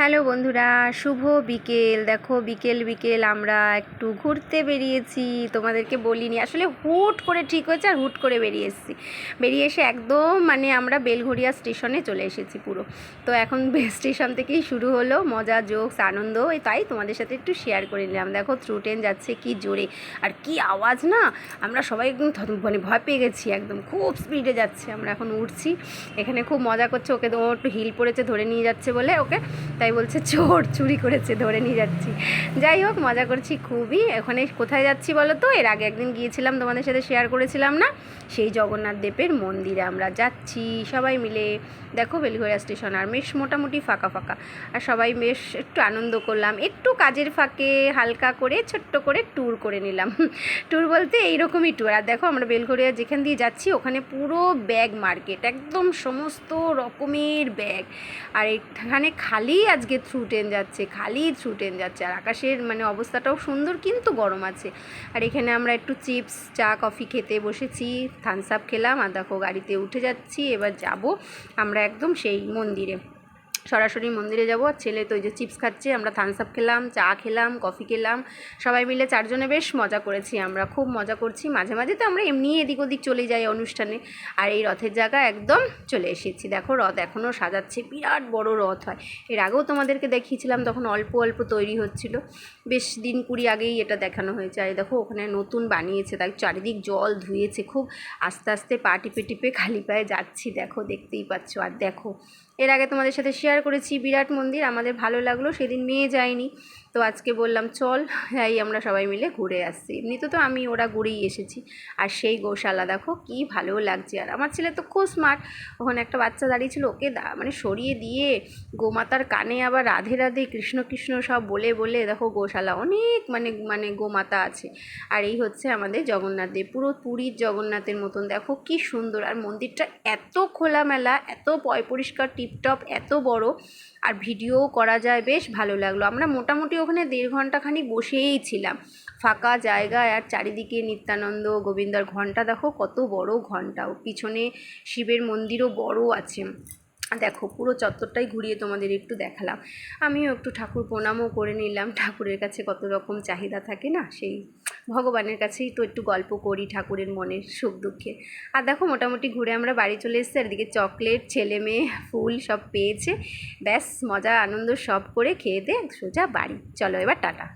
Hello বন্ধুরা, শুভ বিকেল। দেখো, বিকেল বিকেল, আমরা একটু ঘুরতে বেরিয়েছি। তোমাদেরকে বলিনি, আসলে হুট করে ঠিক হয়েছে আর হুট করে বেরিয়ে এসেছি। বেরিয়ে এসে একদম মানে আমরা বেলঘড়িয়া স্টেশনে চলে এসেছি পুরো। তো এখন স্টেশন থেকেই শুরু হলো, মজা, জোকস, আনন্দ তাই তোমাদের সাথে একটু শেয়ার করে নিলাম। দেখো থ্রু ট্রেন যাচ্ছে কি জোরে। আর কি আওয়াজ না! আমরা সবাই একদম মানে ভয় পেয়ে গেছি, একদম খুব স্পিডে যাচ্ছে। আমরা এখন উঠছি। এখানে খুব মজা করছে, ওকে ও একটু হিল পড়েছে, ধরে নিয়ে যাচ্ছে বলে ওকে। তাই বলছে, চোর চুরি করেছে, ধরে নিয়ে যাচ্ছি। যাই হোক, মজা করছি খুবই। ওখানে কোথায় যাচ্ছি বলো তো? এর আগে একদিন গিয়েছিলাম, তোমাদের সাথে শেয়ার করেছিলাম না? সেই জগন্নাথ দেবের মন্দিরে আমরা যাচ্ছি সবাই মিলে। দেখো বেলঘরিয়া স্টেশন আর বেশ মোটামুটি ফাঁকা ফাঁকা। আর সবাই বেশ একটু আনন্দ করলাম। একটু কাজের ফাঁকে হালকা করে, ছোট্ট করে ট্যুর করে নিলাম। ট্যুর বলতে এইরকমই ট্যুর আর দেখো আমরা বেলঘরিয়া যেখান দিয়ে যাচ্ছি, ওখানে পুরো ব্যাগ মার্কেট একদম সমস্ত রকমের ব্যাগ আর এখানে খালি আজকে থ্রু ট্রেন যাচ্ছে, খালি থ্রু ট্রেন যাচ্ছে। আর আকাশের মানে অবস্থাটাও সুন্দর কিন্তু গরম আছে। আর এখানে আমরা একটু চিপস চা কফি খেতে বসেছি। থানসাপ খেলাম। আর দেখো, গাড়িতে উঠে যাচ্ছি। এবার যাব আমরা একদম সেই মন্দিরে। সরাসরি মন্দিরে যাব। আর ছেলে তো ওই যে চিপস খাচ্ছে, আমরা থামস আপ খেলাম, চা খেলাম, কফি খেলাম। সবাই মিলে চারজনে বেশ মজা করেছি আমরা, খুব মজা করছি। মাঝে মাঝে তো আমরা এমনি এদিক ওদিক চলে যাই অনুষ্ঠানে। আর এই রথের জায়গা একদম চলে এসেছি। দেখো রথ এখনও সাজাচ্ছে, বিরাট বড় রথ হয়। এর আগেও তোমাদেরকে দেখিয়েছিলাম তখন অল্প অল্প তৈরি হচ্ছিল। বেশ দিন কুড়ি আগেই এটা দেখানো হয়েছে। আর দেখো ওখানে নতুন বানিয়েছে, তাই চারিদিক জল ধুয়েছে, খুব আস্তে আস্তে পা টিপে টিপে খালি পায়ে যাচ্ছি। দেখো, দেখতেই পাচ্ছ। আর দেখো এর আগে তোমাদের সাথে শেয়ার করেছি বিরাট মন্দির, আমাদের ভালো লাগল, সেদিন মেয়ে যায়নি। তো আজকে বললাম, চল, যাই আমরা সবাই মিলে ঘুরে আসছি এমনিতে তো আমি ওরা ঘুরেই এসেছি। আর সেই গোশালা, দেখো, কি ভালো লাগছে। আর আমার ছেলে তো খুব স্মার্ট ওখানে একটা বাচ্চা দাঁড়িয়ে ছিল, ওকে মানে সরিয়ে দিয়ে গোমাতার কানে আবার রাধে রাধে, কৃষ্ণ কৃষ্ণ সব বলে বলে, দেখো, গোশালা অনেক মানে মানে গোমাতা আছে। আর এই হচ্ছে আমাদের জগন্নাথ দেব। পুরো পুরীর জগন্নাথের মতন, দেখো, কি সুন্দর। আর মন্দিরটা এত খোলামেলা, এত পয়, পরিষ্কার টিপটপ এত বড় আর ভিডিও করা যায় বেশ ভালো লাগল। আমরা মোটামুটি ওখানে দেড় ঘন্টাখানি বসেই ছিলাম। ফাঁকা জায়গায় আর চারিদিকে নিত্যানন্দ, গোবিন্দর ঘণ্টা দেখো কত বড় ঘণ্টা পিছনে শিবের মন্দিরও বড় আছে। দেখো পুরো চত্বরটাই ঘুরিয়ে তোমাদের একটু দেখালাম। আমিও একটু ঠাকুর প্রণামও করে নিলাম। ঠাকুরের কাছে কত রকম চাহিদা থাকে না, সেই ভগবানের কাছেই তো একটু গল্প করি ঠাকুরের মনের সুখ দুঃখে। আর দেখো মোটামুটি ঘুরে আমরা বাড়ি চলে এসেছি, আর এদিকে চকলেট, ছেলে মেয়ে, ফুল সব পেয়েছে। ব্যাস, মজা, আনন্দ সব করে খেয়ে দিয়ে সোজা বাড়ি। চলো এবার টাটা।